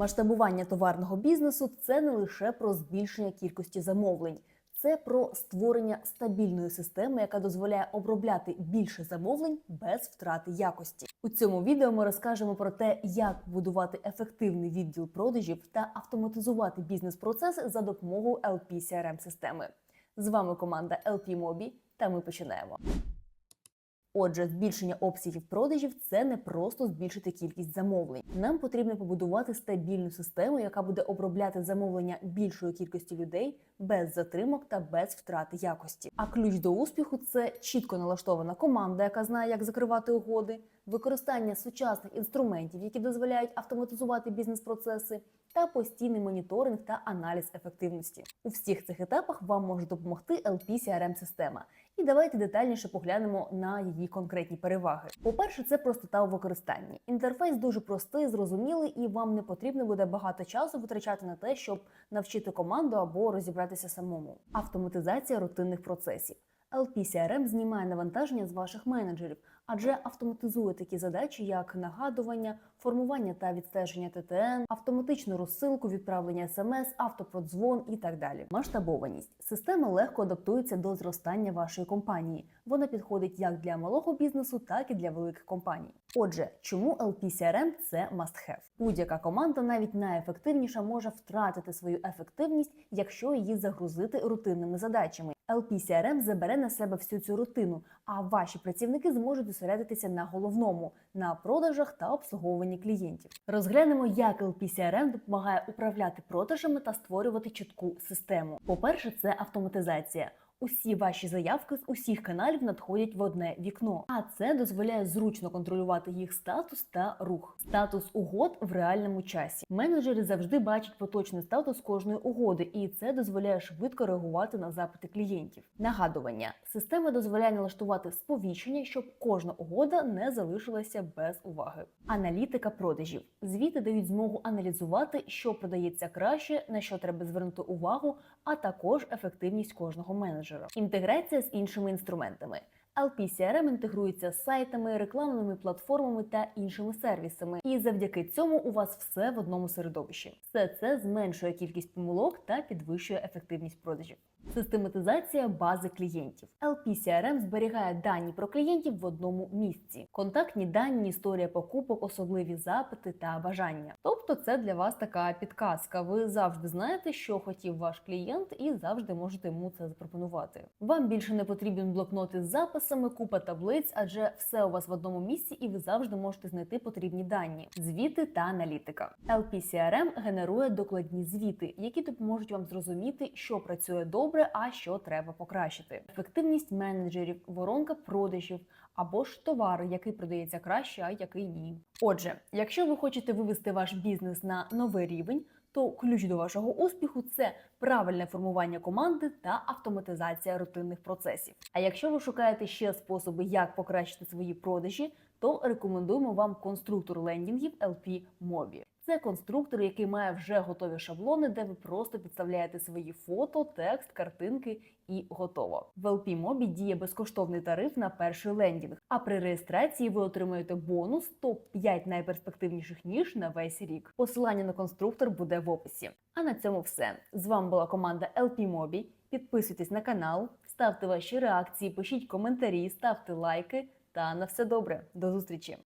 Масштабування товарного бізнесу це не лише про збільшення кількості замовлень. Це про створення стабільної системи, яка дозволяє обробляти більше замовлень без втрати якості. У цьому відео ми розкажемо про те, як будувати ефективний відділ продажів та автоматизувати бізнес-процеси за допомогою LP CRM системи. З вами команда LP Mobi, та ми починаємо. Отже, збільшення обсягів продажів це не просто збільшити кількість замовлень. Нам потрібно побудувати стабільну систему, яка буде обробляти замовлення більшої кількості людей без затримок та без втрати якості. А ключ до успіху це чітко налаштована команда, яка знає, як закривати угоди, використання сучасних інструментів, які дозволяють автоматизувати бізнес-процеси, та постійний моніторинг та аналіз ефективності. У всіх цих етапах вам може допомогти LP CRM система. І давайте детальніше поглянемо на її конкретні переваги. По-перше, це простота у використанні. Інтерфейс дуже простий, зрозумілий, і вам не потрібно буде багато часу витрачати на те, щоб навчити команду або розібратися самому. Автоматизація рутинних процесів. LP CRM знімає навантаження з ваших менеджерів, адже автоматизує такі задачі, як нагадування, формування та відстеження ТТН, автоматичну розсилку, відправлення смс, автопродзвон і так далі. Масштабованість система легко адаптується до зростання вашої компанії. Вона підходить як для малого бізнесу, так і для великих компаній. Отже, чому LP CRM – це must-have? Будь-яка команда, навіть найефективніша, може втратити свою ефективність, якщо її загрузити рутинними задачами. LP CRM забере на себе всю цю рутину, а ваші працівники зможуть зосередитися на головному на продажах та обслуговуванні клієнтів. Розглянемо, як LP CRM допомагає управляти продажами та створювати чітку систему. По-перше, це автоматизація. Усі ваші заявки з усіх каналів надходять в одне вікно, а це дозволяє зручно контролювати їх статус та рух. Статус угод в реальному часі. Менеджери завжди бачать поточний статус кожної угоди, і це дозволяє швидко реагувати на запити клієнтів. Нагадування: система дозволяє налаштувати сповіщення, щоб кожна угода не залишилася без уваги. Аналітика продажів. Звіти дають змогу аналізувати, що продається краще, на що треба звернути увагу, а також ефективність кожного менеджера. Інтеграція з іншими інструментами. LP CRM інтегрується з сайтами, рекламними платформами та іншими сервісами, і завдяки цьому у вас все в одному середовищі. Все це зменшує кількість помилок та підвищує ефективність продажів. Систематизація бази клієнтів. LP CRM зберігає дані про клієнтів в одному місці: контактні дані, історія покупок, особливі запити та бажання. Тобто, це для вас така підказка. Ви завжди знаєте, що хотів ваш клієнт, і завжди можете йому це запропонувати. Вам більше не потрібен блокноти з записами, купа таблиць, адже все у вас в одному місці, і ви завжди можете знайти потрібні дані, звіти та аналітика. LP CRM генерує докладні звіти, які допоможуть вам зрозуміти, що працює добре, а що треба покращити. Ефективність менеджерів, воронка продажів або ж товар, який продається краще, а який ні. Отже, якщо ви хочете вивести ваш бізнес на новий рівень, то ключ до вашого успіху це правильне формування команди та автоматизація рутинних процесів. А якщо ви шукаєте ще способи, як покращити свої продажі, то рекомендуємо вам конструктор лендінгів LP Mobi. Це конструктор, який має вже готові шаблони, де ви просто підставляєте свої фото, текст, картинки і готово. В LP Mobi діє безкоштовний тариф на перший лендінг. А при реєстрації ви отримаєте бонус топ-5 найперспективніших ніж на весь рік. Посилання на конструктор буде в описі. А на цьому все. З вами була команда LP Mobi. Підписуйтесь на канал, ставте ваші реакції, пишіть коментарі, ставте лайки. Та на все добре. До зустрічі!